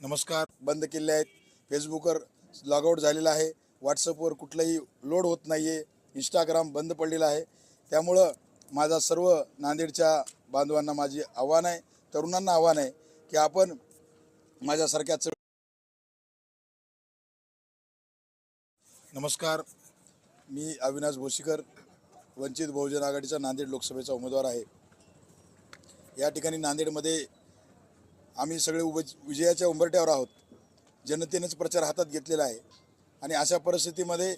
नमस्कार बंद केले आहेत. फेसबुकवर लॉगआउट झालेलं आहे. व्हॉट्सअपवर कुठलंही लोड होत नाही आहे इंस्टाग्राम बंद पडलेलं आहे. त्यामुळं माझा सर्व नांदेडच्या बांधवांना माझी आव्हान आहे तरुणांना आव्हान आहे की आपण माझ्यासारख्या नमस्कार. मी अविनाश भोशीकर वंचित बहुजन आघाडीचा नांदेड लोकसभेचा उमेदवार आहे. या ठिकाणी नांदेडमध्ये आम्ही सगळे उभ विजयाच्या उंबरट्यावर आहोत. जनतेनेच प्रचार हातात घेतलेला आहे. आणि अशा परिस्थितीमध्ये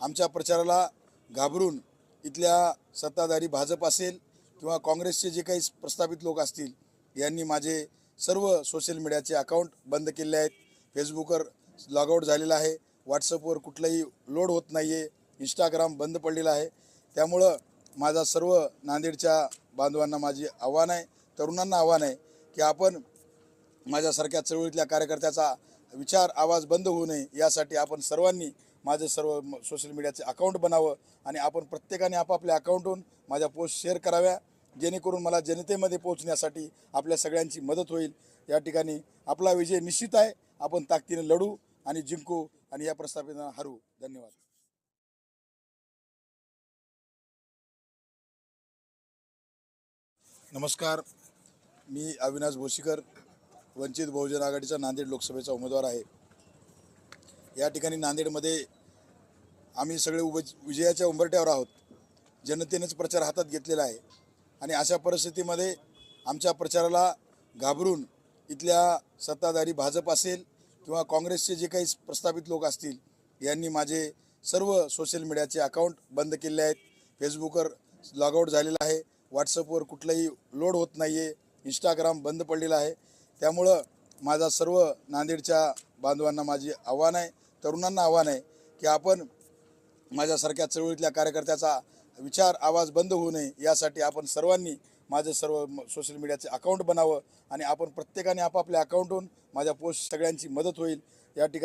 आमच्या प्रचाराला घाबरून इथल्या सत्ताधारी भाजप असेल किंवा काँग्रेसचे जे काही प्रस्थापित लोक असतील यांनी माझे सर्व सोशल मीडियाचे अकाउंट बंद केले आहेत. फेसबुकवर लॉगआउट झालेलं आहे. व्हॉट्सअपवर कुठलंही लोड होत नाही आहे इंस्टाग्राम बंद पडलेला आहे. त्यामुळं माझा सर्व नांदेडच्या बांधवांना माझी आव्हान आहे. तरुणांना आव्हान आहे की आपण माझ्यासारख्या चळवळीतल्या कार्यकर्त्याचा विचार आवाज बंद होऊ नये यासाठी आपण सर्वांनी माझं सर्व सोशल मीडियाचे अकाउंट बनावं आणि आपण प्रत्येकाने आपापल्या अकाउंटहून माझ्या पोस्ट शेअर कराव्या. जेणेकरून मला जनतेमध्ये पोहोचण्यासाठी आपल्या सगळ्यांची मदत होईल. या ठिकाणी आपला विजय निश्चित आहे. आपण ताकदीने लढू आणि जिंकू आणि या प्रस्थापितांना हरू. धन्यवाद. नमस्कार. मी अविनाश भोशीकर वंचित बहुजन आघाडीचा नांदेड लोकसभेचा उमेदवार आहे. या ठिकाणी नांदेडमध्ये आम्ही सगळे उभ विजयाच्या उंबरट्यावर आहोत. जनतेनेच प्रचार हातात घेतलेला आहे. आणि अशा परिस्थितीमध्ये आमच्या प्रचाराला घाबरून इथल्या सत्ताधारी भाजप असेल किंवा काँग्रेसचे जे काही प्रस्थापित लोक असतील यांनी माझे सर्व सोशल मीडियाचे अकाउंट बंद केले आहेत. फेसबुकवर लॉगआउट झालेलं आहे. व्हॉट्सअपवर कुठलंही लोड होत नाही आहे इंस्टाग्राम बंद पडलेलं आहे. त्यामुळं माझा सर्व नांदेडच्या बांधवांना माझी आव्हान आहे तरुणांना आव्हान आहे की आपण माझ्यासारख्या चळवळीतल्या कार्यकर्त्याचा विचार आवाज बंद होऊ नये यासाठी आपण सर्वांनी माझं सर्व सोशल मीडियाचे अकाउंट बनावं आणि आपण प्रत्येकाने आपापल्या अकाउंटहून माझ्या पोस्ट सगळ्यांची मदत होईल. या ठिकाणी